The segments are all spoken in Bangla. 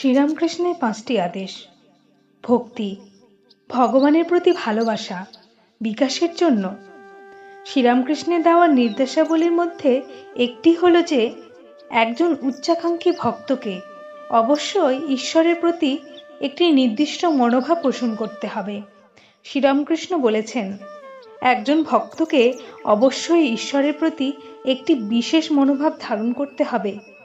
শ্রীরামকৃষ্ণের পাঁচটি আদেশ। ভক্তি, ভগবানের প্রতি ভালোবাসা, বিকাশের জন্য। শ্রীরামকৃষ্ণের দেওয়া নির্দেশাবলীর মধ্যে একটি হলো যে, একজন উচ্চাকাঙ্ক্ষী ভক্তকে অবশ্যই ঈশ্বরের প্রতি একটি নির্দিষ্ট মনোভাব পোষণ করতে হবে। শ্রীরামকৃষ্ণ বলেছেন, একজন ভক্তকে অবশ্যই ঈশ্বরের প্রতি একটি বিশেষ মনোভাব ধারণ করতে হবে।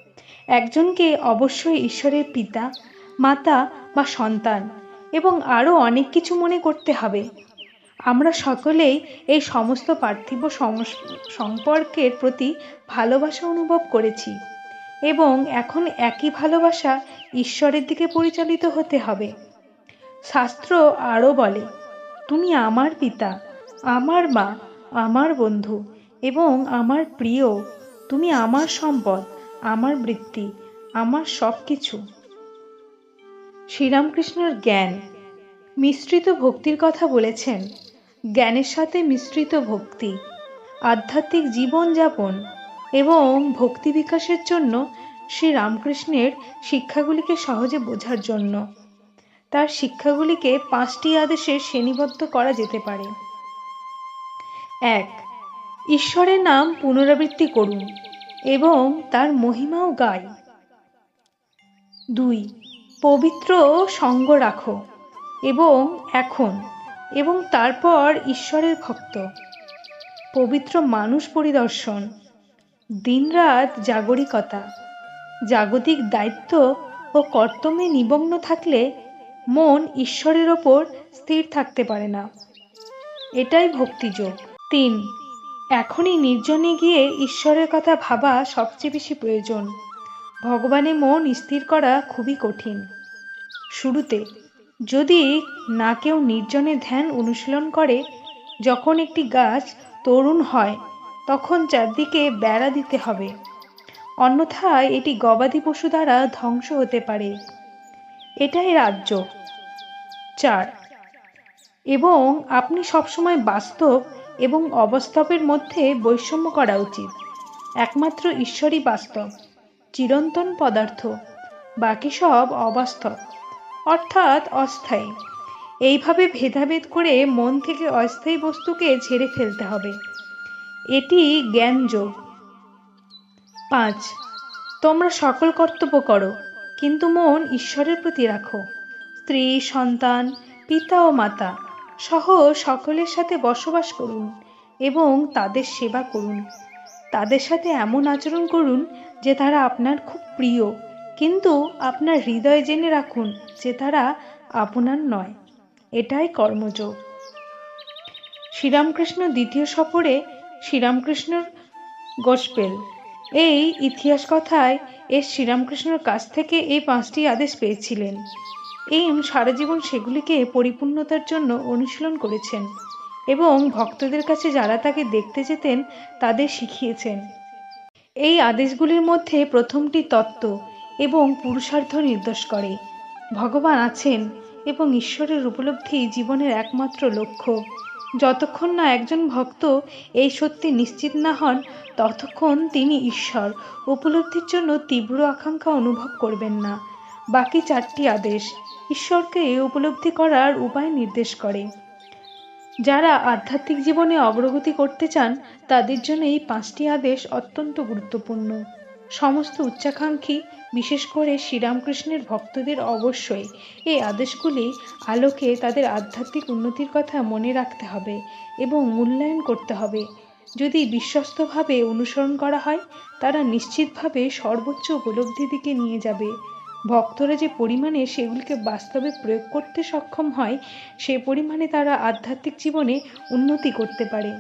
একজনকে অবশ্যই ঈশ্বরের পিতা, মাতা বা সন্তান এবং আরও অনেক কিছু মনে করতে হবে। আমরা সকলেই এই সমস্ত পার্থিব সম্পর্কের প্রতি ভালোবাসা অনুভব করেছি এবং এখন একই ভালোবাসা ঈশ্বরের দিকে পরিচালিত হতে হবে। শাস্ত্র আরও বলে, তুমি আমার পিতা, আমার মা, আমার বন্ধু এবং আমার প্রিয়। তুমি আমার সম্পদ আমার বৃত্তি, আমার সব কিছু শ্রীরামকৃষ্ণের জ্ঞান। মিশ্রিত ভক্তির কথা বলেছেন, জ্ঞানের সাথে মিশ্রিত ভক্তি, আধ্যাত্মিক জীবনযাপন এবং ভক্তি বিকাশের জন্য শ্রী রামকৃষ্ণের শিক্ষাগুলিকে সহজে বোঝার জন্য। তার শিক্ষাগুলিকে পাঁচটি আদেশে শ্রেণীবদ্ধ করা যেতে পারে। এক, ঈশ্বরের নাম পুনরাবৃত্তি করুন। এবং তার মহিমাও গাই দুই, পবিত্র সঙ্গ রাখো এবং এখন এবং তারপর ঈশ্বরের ভক্ত। পবিত্র মানুষ পরিদর্শন, দিনরাত জাগরিকতা, জাগতিক দায়িত্ব ও কর্তব্যে নিমগ্ন থাকলে মন ঈশ্বরের ওপর স্থির থাকতে পারে না। এটাই ভক্তিযোগ। তিন এখনই নির্জনে গিয়ে ঈশ্বরের কথা ভাবা সবচেয়ে বেশি প্রয়োজন। ভগবানে মন স্থির করা খুবই কঠিন। শুরুতে, যদি না কেউ নির্জনে ধ্যান অনুশীলন করে, যখন একটি গাছ তরুণ হয়, তখন চারদিকে বেড়া দিতে হবে। অন্যথায় এটি গবাদি পশু দ্বারা ধ্বংস হতে পারে। এটাই রাজ্য। চার, এবং আপনি সবসময় বাস্তব এবং অবাস্তবের মধ্যে বৈষম্য করা উচিত। একমাত্র ঈশ্বরই বাস্তব, চিরন্তন পদার্থ, বাকি সব অবাস্তব, অর্থাৎ অস্থায়ী। এইভাবে ভেদাভেদ করে মন থেকে অস্থায়ী বস্তুকে ঝেড়ে ফেলতে হবে। এটি জ্ঞানযোগ। পাঁচ, তোমরা সকল কর্তব্য করো, কিন্তু মন ঈশ্বরের প্রতি রাখো। স্ত্রী, সন্তান, পিতা ও মাতা। সহ সকলের সাথে বসবাস করুন এবং তাদের সেবা করুন। তাদের সাথে এমন আচরণ করুন যে তারা আপনার খুব প্রিয়, কিন্তু আপনার হৃদয় জেনে রাখুন যে তারা আপনার নয়। এটাই কর্মযোগ। শ্রীরামকৃষ্ণ দ্বিতীয় সফরে শ্রীরামকৃষ্ণর গোসপেল। এই ইতিহাস কথায় এস শ্রীরামকৃষ্ণর কাছ থেকে এই পাঁচটি আদেশ পেয়েছিলেন। এম সারা জীবন সেগুলিকে পরিপূর্ণতার জন্য অনুশীলন করেছেন এবং ভক্তদের কাছে যারা তাকে দেখতে যেতেন, তাদের শিখিয়েছেন। এই আদেশগুলির মধ্যে প্রথমটি তত্ত্ব এবং পুরুষার্থ নির্দেশ করে। ভগবান আছেন এবং ঈশ্বরের উপলব্ধি জীবনের একমাত্র লক্ষ্য। যতক্ষণ না একজন ভক্ত এই সত্যি নিশ্চিত না হন, ততক্ষণ তিনি ঈশ্বর। উপলব্ধির জন্য তীব্র আকাঙ্ক্ষা অনুভব করবেন না। বাকি চারটি আদেশ। ঈশ্বরকে এ উপলব্ধি করার উপায় নির্দেশ করে। যারা আধ্যাত্মিক জীবনে অগ্রগতি করতে চান, তাদের জন্য এই পাঁচটি আদেশ অত্যন্ত গুরুত্বপূর্ণ। সমস্ত উচ্চাকাঙ্ক্ষী, বিশেষ করে শ্রীরামকৃষ্ণের ভক্তদের অবশ্যই এই আদেশগুলি আলোকে তাদের আধ্যাত্মিক উন্নতির কথা মনে রাখতে হবে এবং মূল্যায়ন করতে হবে। যদি বিশ্বস্তভাবে অনুসরণ করা হয়, তারা নিশ্চিতভাবে সর্বোচ্চ উপলব্ধির দিকে নিয়ে যাবে। ভক্তরা যে পরিমাণে সেগুলিকে বাস্তবে প্রয়োগ করতে সক্ষম হয়, সে পরিমাণে তারা আধ্যাত্মিক জীবনে উন্নতি করতে পারে।